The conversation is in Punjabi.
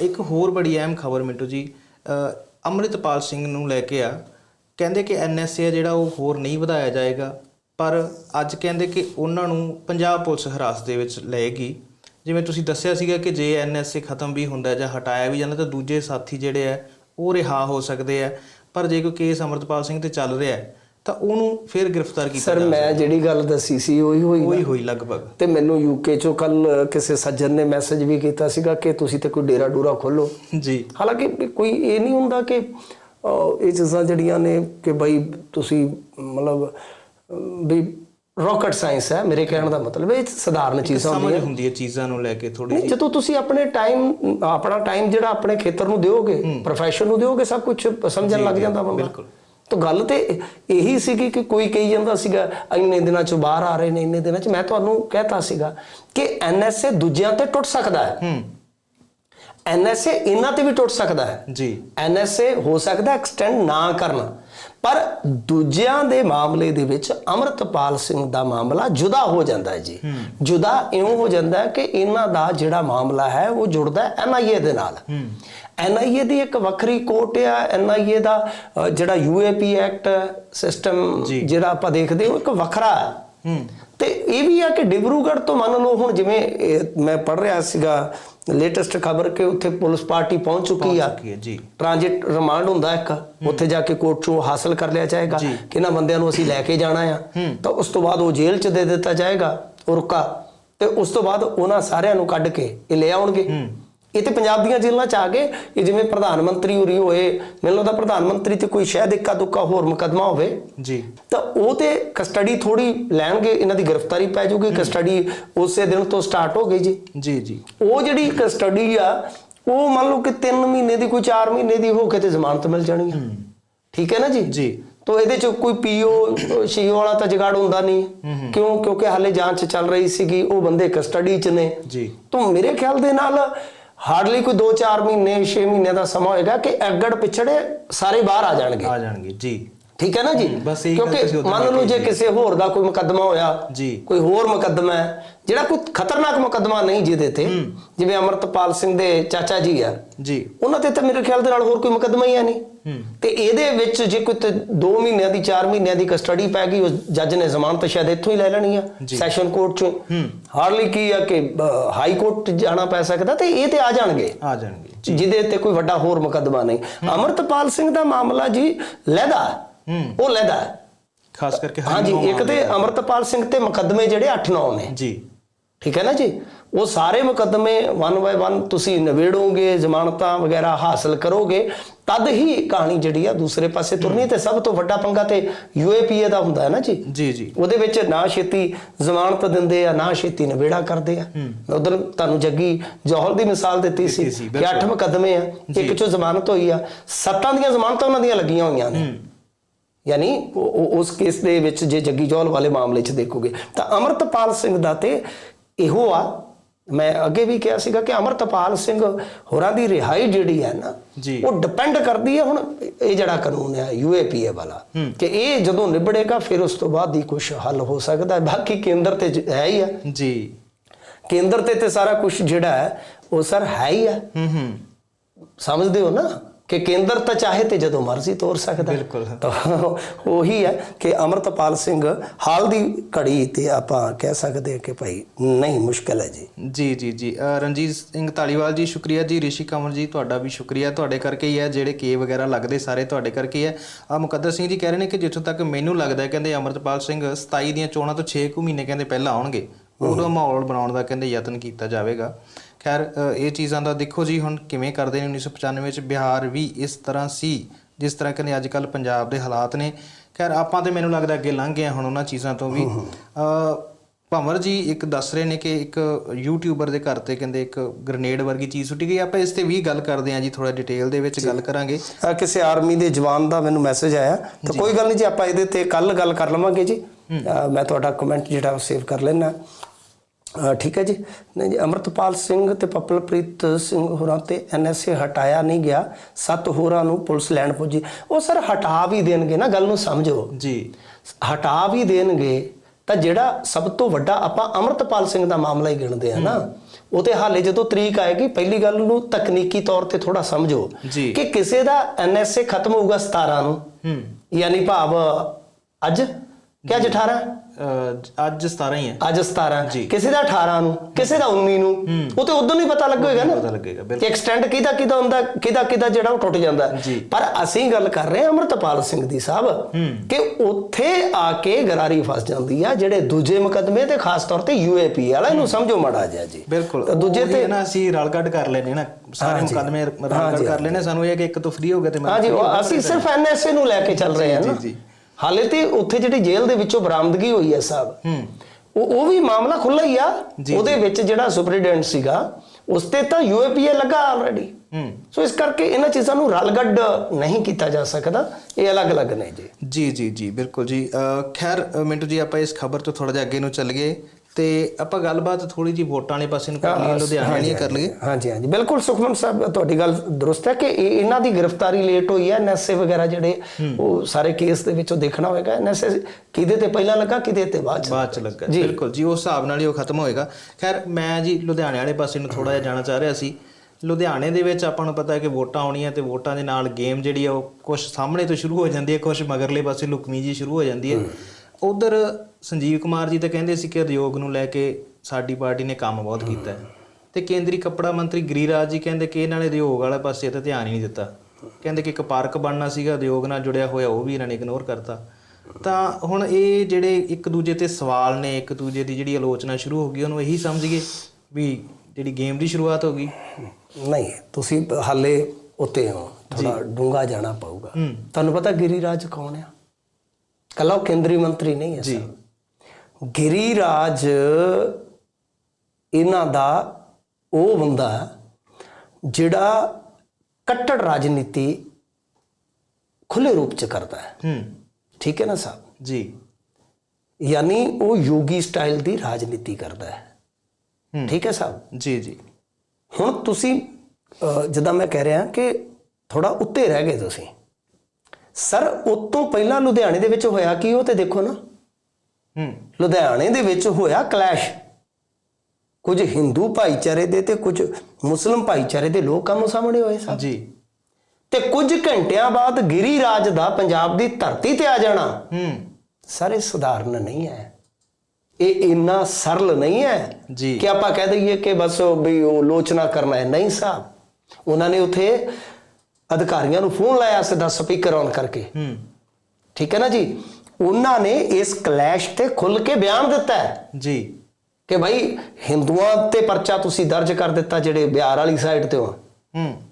ਇੱਕ ਹੋਰ ਬੜੀ ਅਹਿਮ ਖਬਰ ਮਿੰਟੂ ਜੀ ਅ, ਅੰਮ੍ਰਿਤਪਾਲ ਸਿੰਘ ਨੂੰ ਲੈ ਕੇ ਆ। ਕਹਿੰਦੇ ਕਿ ਐਨਐਸਏ ਜਿਹੜਾ ਉਹ ਹੋਰ ਨਹੀਂ ਵਧਾਇਆ ਜਾਏਗਾ ਪਰ ਅੱਜ ਕਹਿੰਦੇ ਕਿ ਉਹਨਾਂ ਨੂੰ ਪੰਜਾਬ ਪੁਲਿਸ ਹਿਰਾਸਤ ਦੇ ਵਿੱਚ ਲਏਗੀ। ਜਿਵੇਂ ਤੁਸੀਂ ਦੱਸਿਆ ਸੀਗਾ ਕਿ ਜੇ ਐਨਐਸਏ ਖਤਮ ਵੀ ਹੁੰਦਾ ਜਾਂ ਹਟਾਇਆ ਵੀ ਜਾਂਦਾ ਤਾਂ ਦੂਜੇ ਸਾਥੀ ਜਿਹੜੇ ਆ ਉਹ ਰਿਹਾ ਹੋ ਸਕਦੇ ਆ। ਪਰ ਜੇ ਕੋਈ ਕੇਸ ਅੰਮ੍ਰਿਤਪਾਲ ਸਿੰਘ ਤੇ ਚੱਲ ਰਿਹਾ ਹੈ, ਤਾਂ ਉਹਨੂੰ ਫਿਰ ਗ੍ਰਿਫਤਾਰ ਕੀਤਾ ਸਰ ਮੈਂ ਜਿਹੜੀ ਗੱਲ ਦੱਸੀ ਸੀ ਉਹੀ ਹੋਈ ਉਹੀ। ਹੋਈ ਲਗਭਗ। ਤੇ ਮੈਨੂੰ ਯੂਕੇ ਚੋਂ ਕੱਲ ਕਿਸੇ ਸੱਜਣ ਨੇ ਮੈਸੇਜ ਵੀ ਕੀਤਾ ਸੀਗਾ ਕਿ ਤੁਸੀਂ ਤੇ ਕੋਈ ਡੇਰਾ ਡੂਰਾ ਖੋਲੋ ਜੀ। ਹਾਲਾਂਕਿ ਕੋਈ ਇਹ ਨਹੀਂ ਹੁੰਦਾ ਕਿ ਇਹ ਚੀਜ਼ਾਂ ਜਿਹੜੀਆਂ ਨੇ ਕਿ ਬਈ ਤੁਸੀਂ ਮਤਲਬ ਵੀ ਰਾਕਟ ਸਾਇੰਸ ਹੈ ਮੇਰੇ ਕਹਿਣ ਦਾ ਮਤਲਬ ਇਹ ਸਧਾਰਨ ਚੀਜ਼ਾਂ ਸਮਝ ਹੁੰਦੀਆਂ। ਹੁੰਦੀ ਹੈ ਚੀਜ਼ਾਂ ਨੂੰ ਲੈ ਕੇ ਥੋੜੀ ਨਹੀਂ ਜਦੋਂ ਤੁਸੀਂ ਆਪਣੇ ਟਾਈਮ ਆਪਣਾ ਟਾਈਮ ਜਿਹੜਾ ਆਪਣੇ ਖੇਤਰ ਨੂੰ ਦਿਓਗੇ ਪ੍ਰੋਫੈਸ਼ਨ ਨੂੰ ਦਿਓਗੇ ਸਭ ਕੁਝ ਸਮਝਣ ਲੱਗ ਜਾਂਦਾ ਬੰਦਾ। ਬਿਲਕੁਲ। ਤਾਂ ਗੱਲ ਤੇ ਇਹੀ ਸੀਗੀ ਕਿ ਕੋਈ ਕਹੀ ਜਾਂਦਾ ਸੀਗਾ, ਇੰਨੇ ਦਿਨਾਂ ਚ ਬਾਹਰ ਆ ਰਹੇ ਨੇ, ਇੰਨੇ ਦਿਨਾਂ ਚ। ਮੈਂ ਤੁਹਾਨੂੰ ਕਹਿਤਾ ਸੀਗਾ ਕਿ ਐਨਐਸਏ ਦੂਜਿਆਂ ਤੇ ਟੁੱਟ ਸਕਦਾ ਹੈ। ਐਨਐਸਏ ਇਹਨਾਂ ਤੇ ਵੀ ਟੁੱਟ ਸਕਦਾ ਹੈ। ਜੀ। ਐਨਐਸਏ ਹੋ ਸਕਦਾ ਐਕਸਟੈਂਡ ਨਾ ਕਰਨਾ। ਪਰ ਦੂਜਿਆਂ ਦੇ ਮਾਮਲੇ ਦੇ ਵਿੱਚ ਅਮਰਤਪਾਲ ਸਿੰਘ ਦਾ ਮਾਮਲਾ ਜੁਦਾ ਹੋ ਜਾਂਦਾ ਹੈ ਜੀ। ਜੁਦਾ ਇਉਂ ਹੋ ਜਾਂਦਾ ਹੈ ਕਿ ਇਹਨਾਂ ਦਾ ਜਿਹੜਾ ਮਾਮਲਾ ਹੈ ਉਹ ਜੁੜਦਾ ਹੈ ਐਨਆਈਏ ਦੇ ਨਾਲ। ਐਨਆਈਏ ਦੀ ਇੱਕ ਵੱਖਰੀ ਕੋਰਟ ਆ ਐਨਆਈਏ ਦਾ ਜਿਹੜਾ ਯੂਏਪੀ ਐਕਟ ਸਿਸਟਮ ਜਿਹੜਾ ਆਪਾਂ ਦੇਖਦੇ ਹਾਂ ਇੱਕ ਵੱਖਰਾ ਹੈ। ਤੇ ਇਹ ਵੀ ਆ ਕਿ ਡਿਬਰੂਗੜ੍ਹ ਤੋਂ ਮੰਨ ਲਓ ਹੁਣ ਜਿਵੇਂ ਮੈਂ ਪੜ ਰਿਹਾ ਸੀਗਾ ਲੇਟੈਸਟ ਖਬਰ ਕਿ ਉੱਥੇ ਪੁਲਿਸ ਪਾਰਟੀ ਪਹੁੰਚ ਚੁੱਕੀ ਆ। ਜੀ। ਟ੍ਰਾਂਜਿਟ ਰਿਮਾਂਡ ਹੁੰਦਾ ਇੱਕ। ਉੱਥੇ ਜਾ ਕੇ ਕੋਰਟ ਚੋਂ ਹਾਸਲ ਕਰ ਲਿਆ ਜਾਏਗਾ ਕਿ ਇਹਨਾਂ ਬੰਦਿਆਂ ਨੂੰ ਅਸੀਂ ਲੈ ਕੇ ਜਾਣਾ ਆ। ਤਾਂ ਉਸ ਤੋਂ ਬਾਅਦ ਉਹ ਜੇਲ੍ਹ 'ਚ ਦੇ ਦਿੱਤਾ ਜਾਏਗਾ ਉਹ ਰੁਕਾ। ਤੇ ਉਸ ਤੋਂ ਬਾਅਦ ਉਹਨਾਂ ਸਾਰਿਆਂ ਨੂੰ ਕੱਢ ਕੇ ਇਹ ਲੈ ਆਉਣਗੇ। ਇਹ ਤੇ ਪੰਜਾਬ ਦੀਆਂ ਜੇਲ੍ਹਾਂ 'ਚ ਆ ਗਏ। ਇਹ ਜਿਵੇਂ ਪ੍ਰਧਾਨ ਮੰਤਰੀ ਉਰੀ ਹੋਏ ਮੈਨੂੰ ਲੱਗਦਾ ਪ੍ਰਧਾਨ ਮੰਤਰੀ ਤੇ ਕੋਈ ਸ਼ਾਇਦ ਇੱਕਾ ਦੁੱਕਾ ਹੋਰ ਮੁਕਦਮਾ ਹੋਵੇ। ਜੀ। ਤਾਂ ਉਹ ਤੇ ਕਸਟਡੀ ਥੋੜੀ ਲੈਣਗੇ ਇਹਨਾਂ ਦੀ ਗ੍ਰਿਫਤਾਰੀ ਪੈ ਜਾਊਗੀ ਕਸਟਡੀ ਉਸੇ ਦਿਨ ਤੋਂ ਸਟਾਰਟ ਹੋ ਗਈ ਜੀ। ਜੀ ਜੀ। ਉਹ ਜਿਹੜੀ ਕਸਟਡੀ ਆ ਉਹ ਮੰਨ ਲਓ ਕਿ 3 ਮਹੀਨੇ ਦੀ ਕੋਈ 4 ਮਹੀਨੇ ਦੀ ਹੋ ਕੇ ਤੇ ਜ਼ਮਾਨਤ ਮਿਲ ਜਾਣੀ ਆ। ਠੀਕ ਹੈ ਨਾ ਜੀ? ਜੀ। ਤੋ ਇਹਦੇ ਚ ਕੋਈ ਪੀਓ ਸ਼ੀਓ ਵਾਲਾ ਤਾਂ ਜਗਾੜ ਹੁੰਦਾ ਨਹੀਂ। ਕਿਉਂ? ਕਿਉਂਕਿ ਹਾਲੇ ਜਾਂਚ ਚੱਲ ਰਹੀ ਸੀਗੀ ਉਹ ਬੰਦੇ ਕਸਟਡੀ ਚ ਨੇ। ਜੀ। ਤਾਂ ਮੇਰੇ ਖਿਆਲ ਦੇ ਨਾਲ ਹਾਰਡਲੀ ਕੋਈ 2-4 ਮਹੀਨੇ 6 ਮਹੀਨੇ ਦਾ ਸਮਾਂ ਹੋਏਗਾ ਕਿ ਐਗੜ ਪਿਛੜੇ ਸਾਰੇ ਬਾਹਰ ਆ ਜਾਣਗੇ। ਆ ਜਾਣਗੇ, ਜੀ। ਠੀਕ ਹੈ ਨਾ ਜੀ? ਬਸ ਇਹੀ ਕਿਉਂਕਿ ਮੰਨ ਲਓ ਜੇ ਕਿਸੇ ਹੋਰ ਦਾ ਕੋਈ ਮੁਕੱਦਮਾ ਹੋਇਆ ਜੀ। ਕੋਈ ਹੋਰ ਮੁਕੱਦਮਾ ਹੈ ਜਿਹੜਾ ਕੋਈ ਖਤਰਨਾਕ ਮੁਕੱਦਮਾ ਨਹੀਂ ਜਿਹਦੇ ਤੇ ਜਿਵੇਂ ਅਮਰਤਪਾਲ ਸਿੰਘ ਦੇ ਚਾਚਾ ਜੀ ਆ ਜੀ। ਉਹਨਾਂ ਤੇ ਤਾਂ ਮੇਰੇ ਖਿਆਲ ਦੇ ਨਾਲ ਹੋਰ ਕੋਈ ਮੁਕੱਦਮਾ ਹੀ ਹੈ ਨਹੀਂ। ਤੇ ਇਹਦੇ ਵਿੱਚ ਜੇ ਕੋਈ 2 ਮਹੀਨਿਆਂ ਦੀ 4 ਮਹੀਨਿਆਂ ਦੀ ਕਸਟਡੀ ਪੈ ਗਈ ਉਸ ਜੱਜ ਨੇ ਜ਼ਮਾਨਤ ਸ਼ਾਇਦ ਇੱਥੋਂ ਹੀ ਲੈ ਲੈਣੀ ਆ ਸੈਸ਼ਨ ਕੋਰਟ ਚੋਂ। ਹਾਰਡਲੀ ਕੀ ਆ ਕਿ ਹਾਈ ਕੋਰਟ ਜਾਣਾ ਪੈ ਸਕਦਾ ਤੇ ਇਹ ਤੇ ਆ ਜਾਣਗੇ। ਆ ਜਾਣਗੇ। ਜਿਹਦੇ ਤੇ ਕੋਈ ਵੱਡਾ ਹੋਰ ਮੁਕੱਦਮਾ ਨਹੀਂ। ਅਮਰਤਪਾਲ ਸਿੰਘ ਦਾ ਮਾਮਲਾ ਜੀ ਲਹਿਦਾ। ਉਹ ਲਹਿਦਾ ਹੈ। ਖਾਸ ਕਰਕੇ ਹਾਂਜੀ ਇੱਕ ਤੇ ਅਮਰਤਪਾਲ ਸਿੰਘ ਤੇ ਮੁਕੱਦਮੇ ਜਿਹੜੇ 8-9 ਨੇ ਜੀ। ਠੀਕ ਹੈ ਨਾ ਜੀ? ਉਹ ਸਾਰੇ ਮੁਕੱਦਮੇ ਵਨ ਬਾਏ ਵਨ ਤੁਸੀਂ ਨਿਬੇੜੋਗੇ ਜ਼ਮਾਨਤਾਂ ਵਗੈਰਾ ਹਾਸਲ ਕਰੋਗੇ ਤਦ ਹੀ ਕਹਾਣੀ ਜਿਹੜੀ ਆ ਦੂਸਰੇ ਪਾਸੇ ਤੁਰਨੀ ਤੇ ਸਭ ਤੋਂ ਵੱਡਾ ਪੰਗਾ ਤੇ ਯੂਏਪੀਏ ਦਾ ਹੁੰਦਾ ਹੈ ਨਾ ਜੀ? ਜੀ ਜੀ। ਉਹਦੇ ਵਿੱਚ ਨਾ ਛੇਤੀ ਜ਼ਮਾਨਤ ਦਿੰਦੇ ਆ ਨਾ ਛੇਤੀ ਨਿਬੇੜਾ ਕਰਦੇ ਆ। ਉਧਰ ਤੁਹਾਨੂੰ ਜੱਗੀ ਜੋਹਲ ਦੀ ਮਿਸਾਲ ਦਿੱਤੀ ਸੀ ਦਿੱਤੀ ਸੀ, ਕਿ ਅੱਠ ਮੁਕੱਦਮੇ ਆ ਇੱਕ ਚੋਂ ਜ਼ਮਾਨਤ ਹੋਈ ਆ। ਸੱਤਾਂ ਦੀਆਂ ਜ਼ਮਾਨਤਾਂ ਉਹਨਾਂ ਦੀਆਂ ਲੱਗੀਆਂ ਹੋਈਆਂ ਨੇ। ਯਾਨੀ ਉਸ ਕੇਸ ਦੇ ਵਿੱਚ ਜੇ ਜੱਗੀ ਜੋਹਲ ਵਾਲੇ ਮਾਮਲੇ 'ਚ ਦੇਖੋਗੇ ਤਾਂ ਅਮਰਤਪਾਲ ਸਿੰਘ ਦਾ ਤੇ ਇਹੋ ਆ। ਮੈਂ ਅੱਗੇ ਵੀ ਕਿਹਾ ਸੀਗਾ ਕਿ ਅਮਰਤਪਾਲ ਸਿੰਘ ਹੋਰਾਂ ਦੀ ਰਿਹਾਈ ਜਿਹੜੀ ਹੈ ਨਾ। ਉਹ ਡਿਪੈਂਡ ਕਰਦੀ ਹੈ ਹੁਣ ਇਹ ਜਿਹੜਾ ਕਾਨੂੰਨ ਹੈ ਯੂਏਪੀਏ ਵਾਲਾ। ਕਿ ਇਹ ਜਦੋਂ ਨਿਬੜੇਗਾ ਫਿਰ ਉਸ ਤੋਂ ਬਾਅਦ ਹੀ ਕੁਝ ਹੱਲ ਹੋ ਸਕਦਾ ਹੈ। ਬਾਕੀ ਕੇਂਦਰ ਤੇ ਹੈ ਹੀ ਆ। ਜੀ। ਕੇਂਦਰ ਤੇ ਤੇ ਸਾਰਾ ਕੁਝ ਜਿਹੜਾ ਹੈ ਉਹ ਸਰ ਹੈ ਹੀ ਆ। ਹੂੰ ਹੂੰ। ਸਮਝਦੇ ਹੋ ਨਾ? ਕਿ ਕੇਂਦਰ ਤਾਂ ਚਾਹੇ ਤੇ ਜਦੋਂ ਮਰਜ਼ੀ ਤੋਰ ਸਕਦਾ। ਬਿਲਕੁਲ। ਉਹੀ ਹੈ ਕਿ ਅਮਰਤਪਾਲ ਸਿੰਘ ਹਾਲ ਦੀ ਘੜੀ ਤੇ ਆਪਾਂ ਕਹਿ ਸਕਦੇ ਹਾਂ ਕਿ ਭਾਈ ਨਹੀਂ ਮੁਸ਼ਕਲ ਹੈ ਜੀ। ਜੀ ਜੀ ਜੀ। ਰਣਜੀਤ ਸਿੰਘ ਧਾਲੀਵਾਲ ਜੀ ਸ਼ੁਕਰੀਆ ਜੀ। ਰਿਸ਼ੀ ਕੰਵਰ ਜੀ ਤੁਹਾਡਾ ਵੀ ਸ਼ੁਕਰੀਆ। ਤੁਹਾਡੇ ਕਰਕੇ ਹੀ ਹੈ ਜਿਹੜੇ ਕੇ ਵਗੈਰਾ ਲੱਗਦੇ ਸਾਰੇ ਤੁਹਾਡੇ ਕਰਕੇ ਹੀ ਹੈ। ਆ ਮੁਕੱਦਰ ਸਿੰਘ ਜੀ ਕਹਿ ਰਹੇ ਨੇ ਕਿ ਜਿੱਥੋਂ ਤੱਕ ਮੈਨੂੰ ਲੱਗਦਾ ਹੈ ਕਹਿੰਦੇ ਅਮਰਤਪਾਲ ਸਿੰਘ 27 ਦੀਆਂ ਚੋਣਾਂ ਤੋਂ 6 ਕੁ ਮਹੀਨੇ ਕਹਿੰਦੇ ਪਹਿਲਾਂ ਆਉਣਗੇ। ਉਦੋਂ ਮਾਹੌਲ ਬਣਾਉਣ ਦਾ ਕਹਿੰਦੇ ਯਤਨ ਕੀਤਾ ਜਾਵੇਗਾ। ਖੈਰ ਇਹ ਚੀਜ਼ਾਂ ਦਾ ਦੇਖੋ ਜੀ ਹੁਣ ਕਿਵੇਂ ਕਰਦੇ ਨੇ 1995 ਵਿੱਚ ਬਿਹਾਰ ਵੀ ਇਸ ਤਰ੍ਹਾਂ ਸੀ ਜਿਸ ਤਰ੍ਹਾਂ ਕਹਿੰਦੇ ਅੱਜ ਕੱਲ ਪੰਜਾਬ ਦੇ ਹਾਲਾਤ ਨੇ। ਖੈਰ ਆਪਾਂ ਤੇ ਮੈਨੂੰ ਲੱਗਦਾ ਅੱਗੇ ਲੰਘ ਗਏ ਹਾਂ ਹੁਣ ਉਹਨਾਂ ਚੀਜ਼ਾਂ ਤੋਂ ਵੀ। ਭੰਵਰ ਜੀ ਇੱਕ ਦੱਸ ਰਹੇ ਨੇ ਕਿ ਇੱਕ ਯੂਟਿਊਬਰ ਦੇ ਘਰ ਤੇ ਕਹਿੰਦੇ ਇੱਕ ਗ੍ਰਨੇਡ ਵਰਗੀ ਚੀਜ਼ ਸੁੱਟੀ ਗਈ ਆਪਾਂ ਇਸ ਤੇ ਵੀ ਗੱਲ ਕਰਦੇ ਹਾਂ ਜੀ ਥੋੜਾ ਡਿਟੇਲ ਦੇ ਵਿੱਚ ਗੱਲ ਕਰਾਂਗੇ। ਕਿਸੇ ਆਰਮੀ ਦੇ ਜਵਾਨ ਦਾ ਮੈਨੂੰ ਮੈਸੇਜ ਆਇਆ ਤਾਂ ਕੋਈ ਗੱਲ ਨਹੀਂ ਜੀ ਆਪਾਂ ਇਹਦੇ ਤੇ ਕੱਲ ਗੱਲ ਕਰ ਲਵਾਂਗੇ ਜੀ। ਮੈਂ ਤੁਹਾਡਾ ਕਮੈਂਟ ਜਿਹੜਾ ਉਹ ਸੇਵ ਕਰ ਲੈਣਾ ਠੀਕ ਹੈ ਜੀ। ਨਹੀਂ ਜੀ ਅਮਰਤਪਾਲ ਸਿੰਘ ਤੇ ਪਪਲਪ੍ਰੀਤ ਸਿੰਘ ਹੋਰਾਂ ਤੇ ਐਨਐਸਏ ਹਟਾਇਆ ਨਹੀਂ ਗਿਆ। ਸੱਤ ਹੋਰਾਂ ਨੂੰ ਪੁਲਿਸ ਲੈਣ ਪੁੱਜੀ। ਉਹ ਸਰ ਹਟਾ ਵੀ ਦੇਣਗੇ ਨਾ ਗੱਲ ਨੂੰ ਸਮਝੋ। ਜੀ। ਹਟਾ ਵੀ ਦੇਣਗੇ ਤਾਂ ਜਿਹੜਾ ਸਭ ਤੋਂ ਵੱਡਾ ਆਪਾਂ ਅਮਰਤਪਾਲ ਸਿੰਘ ਦਾ ਮਾਮਲਾ ਹੀ ਗਿਣਦੇ ਆ ਨਾ। ਉਹ ਤੇ ਹਾਲੇ ਜਦੋਂ ਤਰੀਕ ਆਏਗੀ ਪਹਿਲੀ ਗੱਲ ਨੂੰ ਤਕਨੀਕੀ ਤੌਰ ਤੇ ਥੋੜਾ ਸਮਝੋ। ਕਿ ਕਿਸੇ ਦਾ ਐਨਐਸਏ ਖਤਮ ਹੋਊਗਾ 17 ਨੂੰ। ਹੂੰ। ਯਾਨੀ ਭਾਵ ਅੱਜ? ਕਿ ਅੱਜ 18 ਅਹ ਅੱਜ 17 ਹੀ ਹੈ। ਅੱਜ 17 ਜੀ। ਕਿਸੇ ਦਾ 18 ਨੂੰ ਕਿਸੇ ਦਾ 19 ਨੂੰ ਉਹ ਤੇ ਉਦੋਂ ਨਹੀਂ ਪਤਾ ਲੱਗੇਗਾ ਨਾ। ਪਤਾ ਲੱਗੇਗਾ ਕਿ ਬਿਲਕੁਲ ਐਕਸਟੈਂਡ ਕਿਹਦਾ ਕਿਹਦਾ ਹੁੰਦਾ ਕਿਹਦਾ ਕਿਹਦਾ ਜਿਹੜਾ ਉਹ ਟੁੱਟ ਜਾਂਦਾ। ਹੈ। ਜੀ। ਪਰ ਅਸੀਂ ਗੱਲ ਕਰ ਰਹੇ ਹਾਂ ਅਮਰਤਪਾਲ ਸਿੰਘ ਦੀ ਸਾਹਿਬ ਕਿ ਉੱਥੇ ਆ ਕੇ ਗਰਾਰੀ ਫਸ ਜਾਂਦੀ ਆ ਜਿਹੜੇ ਦੂਜੇ ਮੁਕਦਮੇ ਤੇ ਖਾਸ ਤੌਰ ਤੇ ਯੂਏਪੀ ਵਾਲਾ ਇਹਨੂੰ ਸਮਝੋ ਮੜਾ ਜਿਹਾ ਜੀ। ਬਿਲਕੁਲ। ਤਾਂ ਦੂਜੇ ਤੇ ਹੈ ਨਾ ਅਸੀਂ ਰਲ ਕੱਢ ਕਰ ਲੈਨੇ ਨਾ ਸਾਰੇ। ਮੁਕਦਮੇ ਰਲ ਕੱਢ ਕਰ ਲੈਨੇ ਸਾਨੂੰ ਇਹ ਹੈ ਕਿ ਇੱਕ ਤੋਂ ਫ੍ਰੀ ਹੋ ਗਏ ਤੇ ਮੈਂ ਹਾਂਜੀ ਉਹ ਅਸੀਂ ਸਿਰਫ ਐਨਐਸਏ ਨੂੰ ਲੈ ਕੇ ਚੱਲ ਰਹੇ ਹਾਂ ਨਾ। ਜੀ, ਜੀ। ਹਾਲੇ ਤੇ ਉੱਥੇ ਜਿਹੜੀ ਜੇਲ੍ਹ ਦੇ ਵਿੱਚੋਂ ਬਰਾਮਦਗੀ ਹੋਈ ਹੈ ਸਾਹਿਬ ਹੂੰ। ਉਹ ਉਹ ਵੀ ਮਾਮਲਾ ਖੁੱਲਾ ਹੀ ਆ। ਉਹਦੇ ਵਿੱਚ ਜਿਹੜਾ ਸੁਪਰੀਡੈਂਟ ਸੀਗਾ ਉਸ ਤੇ ਤਾਂ ਯੂਏਪੀਏ ਲੱਗਾ ਆਲਰੇਡੀ ਹੂੰ। ਸੋ ਇਸ ਕਰਕੇ ਇਹਨਾਂ ਚੀਜ਼ਾਂ ਨੂੰ ਰਲਗੱਡ ਨਹੀਂ ਕੀਤਾ ਜਾ ਸਕਦਾ। ਇਹ ਅਲੱਗ-ਅਲੱਗ ਨੇ ਜੀ। ਜੀ ਜੀ ਜੀ ਬਿਲਕੁਲ ਜੀ। ਖੈਰ ਮਿੰਟੂ ਜੀ ਆਪਾਂ ਇਸ ਖਬਰ ਤੋਂ ਥੋੜਾ ਜਿਹਾ ਅੱਗੇ ਨੂੰ ਚੱਲ ਗਏ। ਤੇ ਆਪਾਂ ਗੱਲਬਾਤ ਥੋੜੀ ਜੀ ਵੋਟਾਂ ਵਾਲੇ ਪਾਸੇ ਨੂੰ ਕਰ ਲਈਏ ਲੁਧਿਆਣੇ ਵਾਲੀ ਕਰ ਲਈਏ। ਹਾਂਜੀ ਹਾਂਜੀ ਬਿਲਕੁਲ ਸੁਖਮਨ ਸਾਹਿਬ ਤੁਹਾਡੀ ਗੱਲ ਦਰੁਸਤ ਹੈ ਕਿ ਇਹ- ਇਹਨਾਂ ਦੀ ਗ੍ਰਿਫਤਾਰੀ ਲੇਟ ਹੋਈ ਹੈ ਐਨਐਸਏ ਵਗੈਰਾ ਜਿਹੜੇ ਉਹ ਸਾਰੇ ਕੇਸ ਦੇ ਵਿੱਚੋਂ ਦੇਖਣਾ ਹੋਏਗਾ ਐਨਐਸਏ ਕਿਹਦੇ ਤੇ ਪਹਿਲਾਂ ਲੱਗਾ ਕਿਹਦੇ ਤੇ ਬਾਅਦ ਚ ਬਾਅਦ ਚ ਲੱਗਾ। ਬਿਲਕੁਲ ਜੀ ਉਸ ਹਿਸਾਬ ਨਾਲ ਹੀ ਉਹ ਖਤਮ ਹੋਏਗਾ। ਖੈਰ ਮੈਂ ਜੀ ਲੁਧਿਆਣੇ ਵਾਲੇ ਪਾਸੇ ਨੂੰ ਥੋੜਾ ਜਿਹਾ ਜਾਣਾ ਚਾਹ ਰਿਹਾ ਸੀ। ਲੁਧਿਆਣੇ ਦੇ ਵਿੱਚ ਆਪਾਂ ਨੂੰ ਪਤਾ ਹੈ ਕਿ ਵੋਟਾਂ ਆਉਣੀਆਂ ਤੇ ਵੋਟਾਂ ਦੇ ਨਾਲ ਗੇਮ ਜਿਹੜੀ ਆ ਉਹ ਕੁਝ ਸਾਹਮਣੇ ਤੋਂ ਸ਼ੁਰੂ ਹੋ ਜਾਂਦੀ ਹੈ ਕੁਝ ਮਗਰਲੇ ਪਾਸੇ ਲੁਕਮੀ ਜੀ ਸ਼ੁਰੂ ਹੋ ਜਾਂਦੀ ਹੈ। ਉਧਰ ਸੰਜੀਵ ਕੁਮਾਰ ਜੀ ਤਾਂ ਕਹਿੰਦੇ ਸੀ ਕਿ ਉਦਯੋਗ ਨੂੰ ਲੈ ਕੇ ਸਾਡੀ ਪਾਰਟੀ ਨੇ ਕੰਮ ਬਹੁਤ ਕੀਤਾ ਹੈ। ਤੇ ਕੇਂਦਰੀ ਕੱਪੜਾ ਮੰਤਰੀ ਗ੍ਰੀਰਾਜ ਜੀ ਕਹਿੰਦੇ ਕਿ ਇਹਨਾਂ ਨੇ ਉਦਯੋਗ ਵਾਲੇ ਪਾਸੇ ਤੇ ਧਿਆਨ ਹੀ ਨਹੀਂ ਦਿੱਤਾ। ਕਹਿੰਦੇ ਕਿ ਇੱਕ ਪਾਰਕ ਬਣਨਾ ਸੀਗਾ ਉਦਯੋਗ ਨਾਲ ਜੁੜਿਆ ਹੋਇਆ ਉਹ ਵੀ ਇਹਨਾਂ ਨੇ ਇਗਨੋਰ ਕਰਤਾ। ਤਾਂ ਹੁਣ ਇਹ ਜਿਹੜੇ ਇੱਕ ਦੂਜੇ ਤੇ ਸਵਾਲ ਨੇ ਇੱਕ ਦੂਜੇ ਦੀ ਜਿਹੜੀ ਆਲੋਚਨਾ ਸ਼ੁਰੂ ਹੋ ਗਈ ਉਹਨੂੰ ਇਹੀ ਸਮਝੀਏ ਵੀ ਜਿਹੜੀ ਗੇਮ ਦੀ ਸ਼ੁਰੂਆਤ ਹੋ ਗਈ। ਨਹੀਂ ਤੁਸੀਂ ਹਾਲੇ ਉੱਤੇ ਹੋ ਥੋੜਾ ਡੂੰਗਾ ਜਾਣਾ ਪਊਗਾ। ਤੁਹਾਨੂੰ ਪਤਾ ਗਿਰੀਰਾਜ ਕੌਣ ਆ? ਕੱਲਾ ਉਹ ਕੇਂਦਰੀ ਮੰਤਰੀ ਨਹੀਂ ਹੈ ਜੀ। ਗਿਰੀਰਾਜ ਇਹਨਾਂ ਦਾ ਉਹ ਬੰਦਾ ਹੈ ਜਿਹੜਾ ਕੱਟੜ ਰਾਜਨੀਤੀ ਖੁੱਲੇ ਰੂਪ ਚ ਕਰਦਾ ਹੈ ਹੂੰ ਠੀਕ ਹੈ ਨਾ ਸਾਹਿਬ ਜੀ ਯਾਨੀ ਉਹ ਯੋਗੀ ਸਟਾਈਲ ਦੀ ਰਾਜਨੀਤੀ ਕਰਦਾ ਹੈ। ਠੀਕ ਹੈ ਸਾਹਿਬ ਜੀ ਜੀ ਹੁਣ ਤੁਸੀਂ ਜਿੱਦਾਂ ਮੈਂ ਕਹਿ ਰਿਹਾ ਕਿ ਥੋੜਾ ਉੱਤੇ ਰਹਿ ਗਏ ਤੁਸੀਂ ਸਰ ਉਸ ਤੋਂ ਪਹਿਲਾਂ ਲੁਧਿਆਣੇ ਦੇ ਵਿੱਚ ਹੋਇਆ ਕੀ ਉਹ ਤੇ ਦੇਖੋ ਨਾ। ਹੂੰ। ਲੁਧਿਆਣੇ ਦੇ ਵਿੱਚ ਹੋਇਆ ਕਲੈਸ਼। ਕੁਝ ਹਿੰਦੂ ਭਾਈਚਾਰੇ ਦੇ ਤੇ ਕੁਝ ਮੁਸਲਮ ਭਾਈਚਾਰੇ ਦੇ ਲੋਕ ਕੰਮ ਸਾਹਮਣੇ ਹੋਏ ਸਨ ਜੀ। ਤੇ ਕੁਝ ਘੰਟਿਆਂ ਬਾਅਦ ਗਿਰੀਰਾਜ ਦਾ ਪੰਜਾਬ ਦੀ ਧਰਤੀ ਤੇ ਆ ਜਾਣਾ। ਹੂੰ। ਸਾਰੇ ਸਧਾਰਨ ਨਹੀਂ ਹੈ। ਇਹ ਇੰਨਾ ਸਰਲ ਨਹੀਂ ਹੈ ਜੀ। ਕਿ ਆਪਾਂ ਕਹਿ ਦਈਏ ਕਿ ਬਸ ਉਹ ਵੀ ਉਹ ਲੋਚਨਾ ਕਰਨਾ ਹੈ। ਨਹੀਂ ਸਾਹਿਬ ਉਹਨਾਂ ਨੇ ਉਥੇ ਅਧਿਕਾਰੀਆਂ ਨੂੰ ਫੋਨ ਲਾਇਆ ਸਿੱਧਾ ਸਪੀਕਰ ਔਨ ਕਰਕੇ। ਹੂੰ। ਠੀਕ ਹੈ ਨਾ ਜੀ? ਉਹਨਾਂ ਨੇ ਇਸ ਕਲੈਸ਼ ਤੇ ਖੁੱਲ ਕੇ ਬਿਆਨ ਦਿੱਤਾ ਹੈ। ਜੀ। ਕਿ ਭਾਈ ਹਿੰਦੂਆਂ ਤੇ ਪਰਚਾ ਤੁਸੀਂ ਦਰਜ ਕਰ ਦਿੱਤਾ ਜਿਹੜੇ ਬਿਹਾਰ ਵਾਲੀ ਸਾਈਡ ਤੇ ਹੋ। ਹੂੰ।